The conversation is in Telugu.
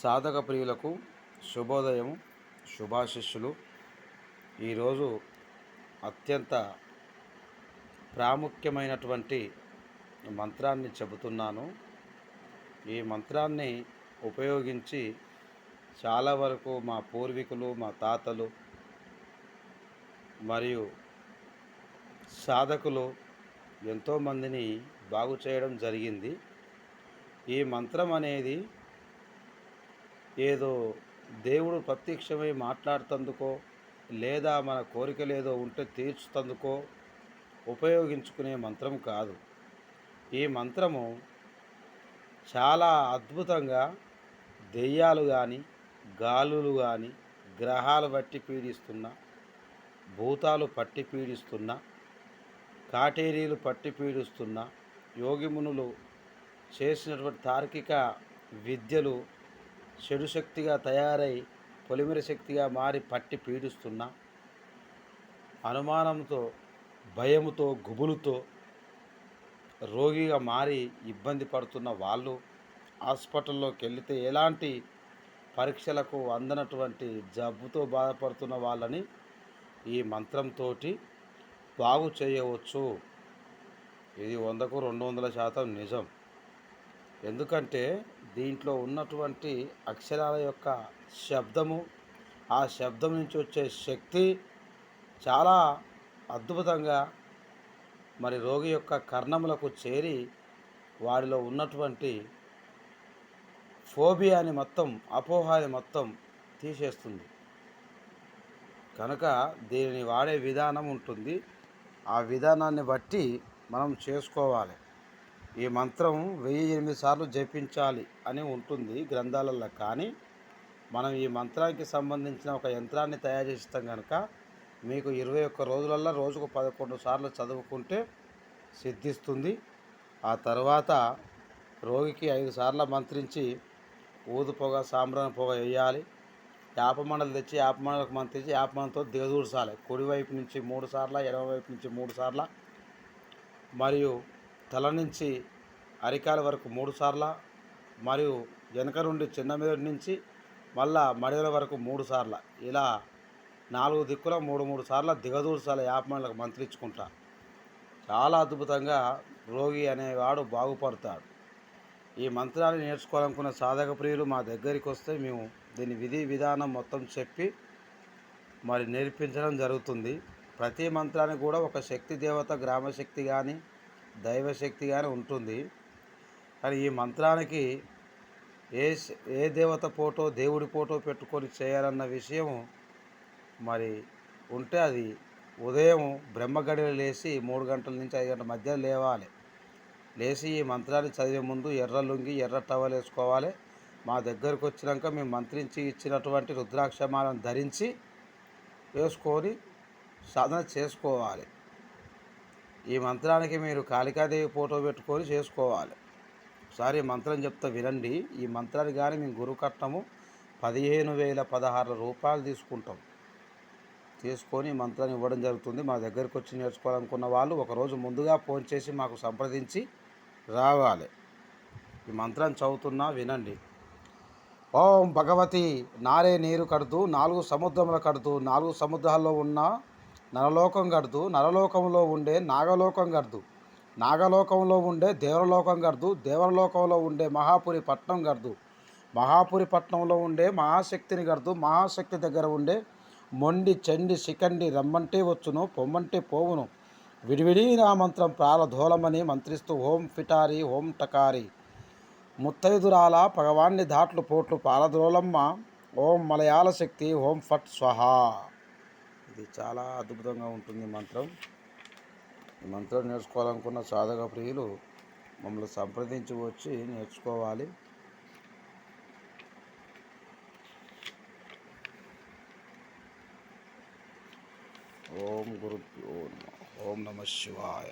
సాధక ప్రియులకు శుభోదయం శుభాశిష్యులు. ఈరోజు అత్యంత ప్రాముఖ్యమైనటువంటి మంత్రాన్ని చెబుతున్నాను. ఈ మంత్రాన్ని ఉపయోగించి చాలా వరకు మా పూర్వీకులు మా తాతలు మరియు సాధకులు ఎంతోమందిని బాగు చేయడం జరిగింది. ఈ మంత్రం అనేది ఏదో దేవుడు ప్రత్యక్షమై మాట్లాడుతందుకో లేదా మన కోరికలు ఏదో ఉంటే తీర్చుతందుకో ఉపయోగించుకునే మంత్రం కాదు. ఈ మంత్రము చాలా అద్భుతంగా దెయ్యాలు కానీ గాలులు కానీ గ్రహాలు బట్టి పీడిస్తున్న భూతాలు పట్టి పీడిస్తున్న కాటేరీలు పట్టి పీడిస్తున్న యోగిమునులు చేసినటువంటి తార్కిక విద్యలు చెడు శక్తిగా తయారై పొలిమిర శక్తిగా మారి పట్టి పీడిస్తున్న అనుమానంతో భయముతో గుబులుతో రోగిగా మారి ఇబ్బంది పడుతున్న వాళ్ళు హాస్పిటల్లోకి వెళితే ఎలాంటి పరీక్షలకు అందనటువంటి జబ్బుతో బాధపడుతున్న వాళ్ళని ఈ మంత్రంతో బాగు చేయవచ్చు. ఇది వందకు రెండు వందల శాతం నిజం. ఎందుకంటే దీంట్లో ఉన్నటువంటి అక్షరాల యొక్క శబ్దము ఆ శబ్దం నుంచి వచ్చే శక్తి చాలా అద్భుతంగా మరి రోగి యొక్క కర్ణములకు చేరి వారిలో ఉన్నటువంటి ఫోబియాని మొత్తం అపోహాని మొత్తం తీసేస్తుంది. కనుక దీనిని వాడే విధానం ఉంటుంది. ఆ విధానాన్ని బట్టి మనం చేసుకోవాలి. ఈ మంత్రం వెయ్యి ఎనిమిది సార్లు జపించాలి అని ఉంటుంది గ్రంథాలలో. కానీ మనం ఈ మంత్రానికి సంబంధించిన ఒక యంత్రాన్ని తయారు చేస్తాం కనుక మీకు ఇరవై ఒక్క రోజులల్లో రోజుకు పదకొండు సార్లు చదువుకుంటే సిద్ధిస్తుంది. ఆ తర్వాత రోగికి ఐదు సార్లు మంత్రించి ఊదు పొగ సాంబ్రాణ పొగ వేయాలి. యాపమండలు తెచ్చి యాపమండలకు మంత్రించి యాపమండలతో దిగదూర్చాలి. కుడివైపు నుంచి మూడు సార్ల ఎడమ వైపు నుంచి మూడు సార్ల. మరియు తల నుంచి అరికాల వరకు మూడు సార్ల మరియు వెనక నుండి చిన్న మీద నుంచి మళ్ళా మడిదల వరకు మూడు సార్ల. ఇలా నాలుగు దిక్కుల మూడు మూడు సార్ల దిగదూర్చాల యాపమానులకు మంత్రించుకుంటా చాలా అద్భుతంగా రోగి అనేవాడు బాగుపడతాడు. ఈ మంత్రాన్ని నేర్చుకోవాలనుకున్న సాధక ప్రియులు మా దగ్గరికి వస్తే మేము దీని విధి విధానం మొత్తం చెప్పి మరి నేర్పించడం జరుగుతుంది. ప్రతి మంత్రానికి కూడా ఒక శక్తి దేవత గ్రామశక్తి కానీ దైవశక్తి కానీ ఉంటుంది. కానీ ఈ మంత్రానికి ఏ ఏ దేవత ఫోటో దేవుడి ఫోటో పెట్టుకొని చేయాలన్న విషయం మరి ఉంటే అది ఉదయం బ్రహ్మగడిలో లేచి మూడు గంటల నుంచి ఐదు గంటల మధ్య లేవాలి. లేచి ఈ మంత్రాన్ని చదివే ముందు ఎర్ర లుంగి ఎర్ర టవల్ వేసుకోవాలి. మా దగ్గరకు వచ్చినాక మేము మంత్రించి ఇచ్చినటువంటి రుద్రాక్షమాలను ధరించి వేసుకొని సాధన చేసుకోవాలి. ఈ మంత్రానికి మీరు కాళికాదేవి ఫోటో పెట్టుకొని చేసుకోవాలి. ఒకసారి మంత్రం చెప్తా వినండి. ఈ మంత్రాన్ని కానీ మేము గురువు కట్టము పదిహేను వేల పదహారు రూపాయలు తీసుకుంటాం. తీసుకొని మంత్రాన్ని ఇవ్వడం జరుగుతుంది. మా దగ్గరికి వచ్చి నేర్చుకోవాలనుకున్న వాళ్ళు ఒకరోజు ముందుగా ఫోన్ చేసి మాకు సంప్రదించి రావాలి. ఈ మంత్రం చదువుతున్నా వినండి. ఓం భగవతి నారే నీరు కడుతూ నాలుగు సముద్రములు కడుతూ నాలుగు సముద్రాల్లో ఉన్న నరలోకం కడుతూ నరలోకంలో ఉండే నాగలోకం కడుతూ నాగలోకంలో ఉండే దేవరలోకం గర్దు దేవరలోకంలో ఉండే మహాపురి పట్నం గర్దు. మహాపురి పట్నంలో ఉండే మహాశక్తిని గర్దు మహాశక్తి దగ్గర ఉండే మొండి చండి శిఖండి రమ్మంటే వచ్చును పొమ్మంటే పోవును. విడివిడి నా మంత్రం ప్రారధోలమని మంత్రిస్తూ హోం ఫిటారి హోం టకారి. ముత్తైదురాల పగవాన్ని దాట్లు పోట్లు పాలద్రోలమ్మ ఓం మలయాళ శక్తి హోం ఫట్ స్వహా. ఇది చాలా అద్భుతంగా ఉంటుంది మంత్రం. మంత్రం నేర్చుకోవాలనుకున్న సాధక ప్రియులు మమ్మల్ని సంప్రదించి వచ్చి నేర్చుకోవాలి. ఓం గురు ఓం నమ శివాయ.